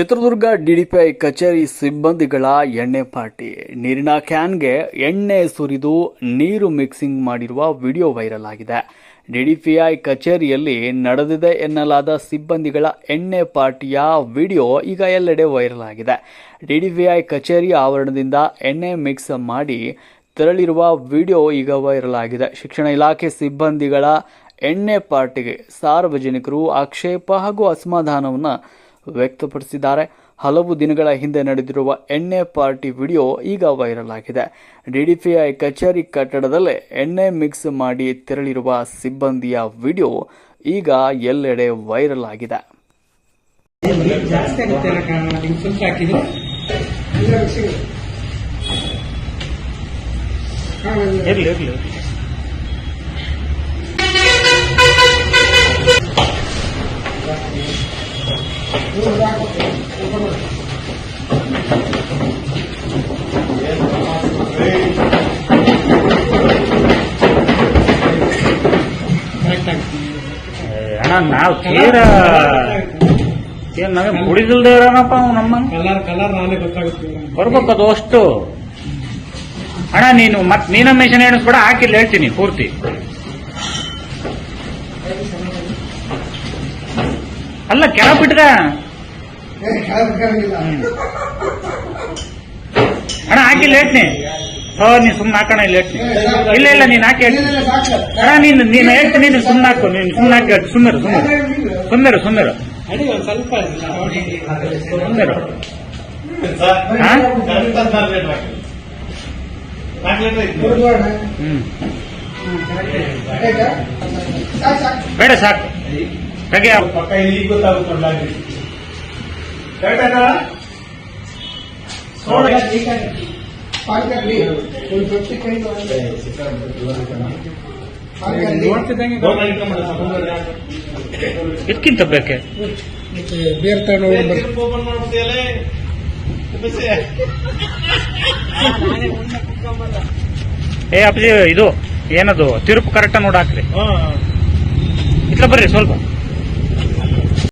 Chitradurga DDPI ಕಚೇರಿ ಸಿಬ್ಬಂದಿಗಳ ಎಣ್ಣೆ ಪಾರ್ಟಿ. ನೀರಿನ ಕ್ಯಾನ್ಗೆ ಎಣ್ಣೆ ಸುರಿದು ನೀರು ಮಿಕ್ಸಿಂಗ್ ಮಾಡಿರುವ ವಿಡಿಯೋ ವೈರಲ್ ಆಗಿದೆ. ಡಿಡಿಪಿಐ ಕಚೇರಿಯಲ್ಲಿ ನಡೆದಿದೆ ಎನ್ನಲಾದ ಸಿಬ್ಬಂದಿಗಳ ಎಣ್ಣೆ ಪಾರ್ಟಿಯ ವಿಡಿಯೋ ಈಗ ಎಲ್ಲೆಡೆ ವೈರಲ್ ಆಗಿದೆ. ಡಿಡಿಪಿಐ ಕಚೇರಿ ಆವರಣದಿಂದ ಎಣ್ಣೆ ಮಿಕ್ಸ್ ಮಾಡಿ ತೆರಳಿರುವ ವಿಡಿಯೋ ಈಗ ವೈರಲ್ ಆಗಿದೆ. ಶಿಕ್ಷಣ ಇಲಾಖೆ ಸಿಬ್ಬಂದಿಗಳ ಎಣ್ಣೆ ಪಾರ್ಟಿಗೆ ಸಾರ್ವಜನಿಕರು ಆಕ್ಷೇಪ ಹಾಗೂ ಅಸಮಾಧಾನವನ್ನು ವ್ಯಕ್ತಪಡಿಸಿದ್ದಾರೆ. ಹಲವು ದಿನಗಳ ಹಿಂದೆ ನಡೆದಿರುವ ಎಣ್ಣೆ ಪಾರ್ಟಿ ವಿಡಿಯೋ ಈಗ ವೈರಲ್ ಆಗಿದೆ. ಡಿಡಿಪಿಐ ಕಚೇರಿ ಕಟ್ಟಡದಲ್ಲೇ ಎಣ್ಣೆ ಮಿಕ್ಸ್ ಮಾಡಿ ತೆರಳಿರುವ ಸಿಬ್ಬಂದಿಯ ವಿಡಿಯೋ ಈಗ ಎಲ್ಲೆಡೆ ವೈರಲ್ ಆಗಿದೆ. ಅಣ್ಣ ನಾವು ತೀರ ಏನ್ ನಾವೇ ಕುಡಿದಿಲ್ದೇ ಇರೋಣಪ್ಪ ಅವ್ನು ನಮ್ಮ ಕಲರ್ ಕಲರ್ ನಾನೇ ಗೊತ್ತಾಗುತ್ತೆ ಬರ್ಬೇಕು ಅದು ಅಷ್ಟು ಅಣ್ಣ ನೀನು ಮತ್ ನೀನ ಮೆಷಿನ್ ಎಣಿಸ್ಬೇಡ ಹಾಕಿಲ್ಲ ಹೇಳ್ತೀನಿ ಪೂರ್ತಿ ಅಲ್ಲ ಕೆಳ ಬಿಟ್ಟರೆ ಅಣ್ಣ ಹಾಕಿ ಲೇಟ್ನಿ. ಹೋ ನೀನ್ ಸುಮ್ಮನೆ ಹಾಕೋಣ ಇಲ್ಲ ಹೇಳ್ತೀನಿ ಇಲ್ಲ ಇಲ್ಲ. ನೀನ್ ಹಾಕಿ ಹೇಳ್ತೀನಿ. ಅಣ್ಣ ನೀನು ನೀನ್ ಹೇಳ್ತೀನಿ ನೀನು ಸುಮ್ಮನೆ ಹಾಕು ನೀನು ಸುಮ್ಮನೆ ಹಾಕಿ ಹೇಳ್ತೀನಿ. ಸುಮ್ಮರು ಸುಮ್ಮರು ಸುಮ್ಮರು ಸುಮ್ಮರು ಸುಮ್ಮರು ಹ್ಮ್. ಬೇಡ ಸಾಕು. ತೆಗೆ ಪಕ್ಕ ಇಲ್ಲಿ ಕರೆಕ್ಟಾ ನೋಡ್ತಿದ್ದಂಗೆ ಇದಕ್ಕಿಂತ ಬೇಕೆ? ಬೇರೆ ತಗೊಂಡು ಏ ಅಪ್ಪ ಇದು ಏನದು? ತಿರುಪು ಕರೆಕ್ಟ್ ನೋಡಿ ಹಾಕ್ರಿ. ಇಟ್ಲ ಬರ್ರಿ ಸ್ವಲ್ಪ.